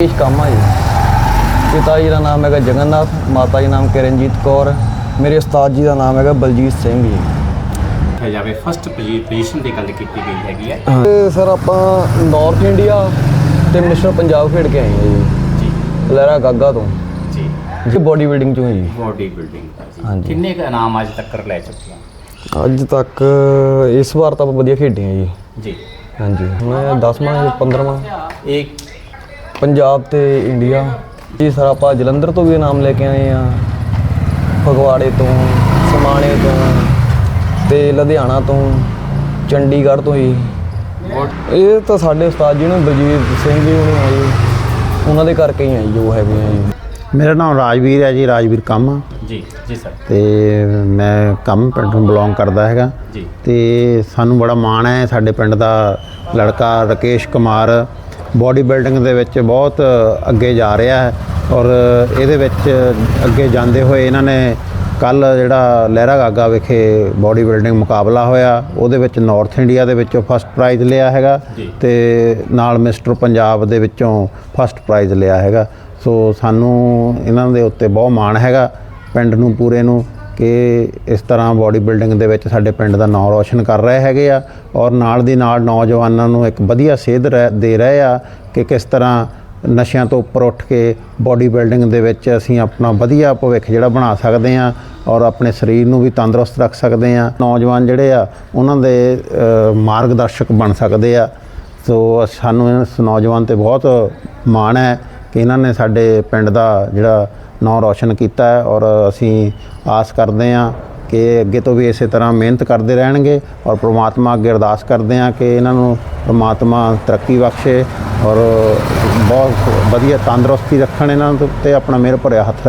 ਇਸ ਕੰਮ ਆ ਜੀ। ਪਿਤਾ ਜੀ ਦਾ ਨਾਮ ਹੈਗਾ ਜਗਨਨਾਥ ਮਾਤਾ ਜੀ ਨਾਮ ਕਿਰਨਜੀਤ ਕੌਰ ਮੇਰੇ ਉਸਤਾਦ ਜੀ ਦਾ ਨਾਮ ਹੈਗਾ ਬਲਜੀਤ ਸਿੰਘ ਜੀ। ਦੇਖਿਆ ਜਾਵੇ ਫਸਟ ਪੋਜੀਸ਼ਨ ਦੀ ਗੱਲ ਕੀਤੀ ਗਈ ਹੈਗੀ ਹੈ। ਤੇ ਸਰ ਆਪਾਂ ਨਾਰਥ ਇੰਡੀਆ ਤੇ ਮਿਨਿਸਟਰ ਪੰਜਾਬ ਖੇਡ ਕੇ ਆਏ ਹਾਂ ਜੀ। ਜੀ। ਲਹਿਰਾ ਗਾਗਾ ਤੋਂ। ਜੀ। ਜੀ ਬੋਡੀ ਬਿਲਡਿੰਗ ਚੋਂ ਜੀ। ਬੋਡੀ ਬਿਲਡਿੰਗ ਦਾ ਜੀ। ਹਾਂਜੀ। ਕਿੰਨੇ ਕੁ ਇਨਾਮ ਅੱਜ ਤੱਕ ਲੈ ਚੁੱਕੇ ਹੋ? ਅੱਜ ਤੱਕ ਇਸ ਵਾਰ ਤਾਂ ਆਪਾਂ ਵਧੀਆ ਖੇਡੇ ਹਾਂ ਜੀ। ਜੀ। ਹਾਂਜੀ। ਹੁਣ 10ਵਾਂ 15ਵਾਂ ਇਹ ਪੰਜਾਬ ਤੇ ਇੰਡੀਆ ਜੀ ਸਰ ਆਪਾਂ ਜਲੰਧਰ ਤੋਂ ਵੀ ਇਨਾਮ ਲੈ ਕੇ ਆਏ ਆ ਫਗਵਾੜੇ ਤੋਂ ਸਮਾਣੇ ਤੋਂ ਤੇ ਲੁਧਿਆਣਾ ਤੋਂ ਚੰਡੀਗੜ੍ਹ ਤੋਂ ਹੀ। ਇਹ ਤਾਂ ਸਾਡੇ ਉਸਤਾਦ ਜੀ ਨੇ ਬਲਜੀਤ ਸਿੰਘ ਜੀ ਹੁਣੀ ਆ ਜੀ ਉਹਨਾਂ ਦੇ ਕਰਕੇ ਹੀ ਆਈ ਜੋ ਹੈਗੇ ਆ ਜੀ। ਮੇਰਾ ਨਾਮ ਰਾਜਵੀਰ ਹੈ ਜੀ ਰਾਜਵੀਰ ਕੰਮ ਜੀ ਜੀ ਸਰ। ਤੇ ਮੈਂ ਕੰਮ ਪਿੰਡ ਨੂੰ ਬਿਲੋਂਗ ਕਰਦਾ ਹੈਗਾ। ਜੀ। ਤੇ ਸਾਨੂੰ ਬੜਾ ਮਾਣ ਹੈ ਸਾਡੇ ਪਿੰਡ ਦਾ ਲੜਕਾ ਰਕੇਸ਼ ਕੁਮਾਰ ਬਾਡੀ ਬਿਲਡਿੰਗ ਦੇ ਵਿੱਚ ਬਹੁਤ ਅੱਗੇ ਜਾ ਰਿਹਾ ਹੈ ਔਰ ਇਹਦੇ ਵਿੱਚ ਅੱਗੇ ਜਾਂਦੇ ਹੋਏ ਇਹਨਾਂ ਨੇ ਕੱਲ ਜਿਹੜਾ ਲਹਿਰਾ ਗਾਗਾ ਵਿਖੇ ਬਾਡੀ ਬਿਲਡਿੰਗ ਮੁਕਾਬਲਾ ਹੋਇਆ ਉਹਦੇ ਵਿੱਚ ਨਾਰਥ ਇੰਡੀਆ ਦੇ ਵਿੱਚੋਂ ਫਸਟ ਪ੍ਰਾਈਜ਼ ਲਿਆ ਹੈਗਾ। ਤੇ ਨਾਲ ਮਿਸਟਰ ਪੰਜਾਬ ਦੇ ਵਿੱਚੋਂ ਫਸਟ ਪ੍ਰਾਈਜ਼ ਲਿਆ ਹੈਗਾ ਸੋ ਸਾਨੂੰ ਇਹਨਾਂ ਦੇ ਉੱਤੇ ਬਹੁਤ ਮਾਣ ਹੈਗਾ ਪਿੰਡ ਨੂੰ ਪੂਰੇ ਨੂੰ ਕਿ ਇਸ ਤਰ੍ਹਾਂ ਬਾਡੀ ਬਿਲਡਿੰਗ ਦੇ ਵਿੱਚ ਸਾਡੇ ਪਿੰਡ ਦਾ ਨਾਮ ਰੋਸ਼ਨ ਕਰ ਰਹੇ ਹੈਗੇ ਆ ਔਰ ਨਾਲ ਦੀ ਨਾਲ ਨੌਜਵਾਨਾਂ ਨੂੰ ਇੱਕ ਵਧੀਆ ਸੇਧ ਰਹਿ- ਦੇ ਰਹੇ ਆ ਕਿ ਕਿਸ ਤਰ੍ਹਾਂ ਨਸ਼ਿਆਂ ਤੋਂ ਉੱਪਰ ਉੱਠ ਕੇ ਬਾਡੀ ਬਿਲਡਿੰਗ ਦੇ ਵਿੱਚ ਅਸੀਂ ਆਪਣਾ ਵਧੀਆ ਭਵਿੱਖ ਜਿਹੜਾ ਬਣਾ ਸਕਦੇ ਆ ਔਰ ਆਪਣੇ ਸਰੀਰ ਨੂੰ ਵੀ ਤੰਦਰੁਸਤ ਰੱਖ ਸਕਦੇ ਆ ਨੌਜਵਾਨ ਜਿਹੜੇ ਆ ਉਹਨਾਂ ਦੇ ਅ, ਮਾਰਗਦਰਸ਼ਕ ਬਣ ਸਕਦੇ ਆ। ਸੋ ਸਾਨੂੰ ਇਸ ਨੌਜਵਾਨ ਤੇ ਬਹੁਤ ਮਾਣ ਹੈ ਕਿ ਇਹਨਾਂ ਨੇ ਸਾਡੇ ਪਿੰਡ ਦਾ ਜਿਹੜਾ ਨਾਂ ਰੌਸ਼ਨ ਕੀਤਾ ਔਰ ਅਸੀਂ ਆਸ ਕਰਦੇ ਹਾਂ ਕਿ ਅੱਗੇ ਤੋਂ ਵੀ ਇਸੇ ਤਰ੍ਹਾਂ ਮਿਹਨਤ ਕਰਦੇ ਰਹਿਣਗੇ ਔਰ ਪ੍ਰਮਾਤਮਾ ਅੱਗੇ ਅਰਦਾਸ ਕਰਦੇ ਹਾਂ ਕਿ ਇਹਨਾਂ ਨੂੰ ਪ੍ਰਮਾਤਮਾ ਤਰੱਕੀ ਬਖਸ਼ੇ ਔਰ ਬਹੁਤ ਵਧੀਆ ਤੰਦਰੁਸਤੀ ਰੱਖਣ ਇਹਨਾਂ ਨੂੰ ਤੇ ਆਪਣਾ ਮਿਹਰ ਭਰਿਆ ਹੱਥ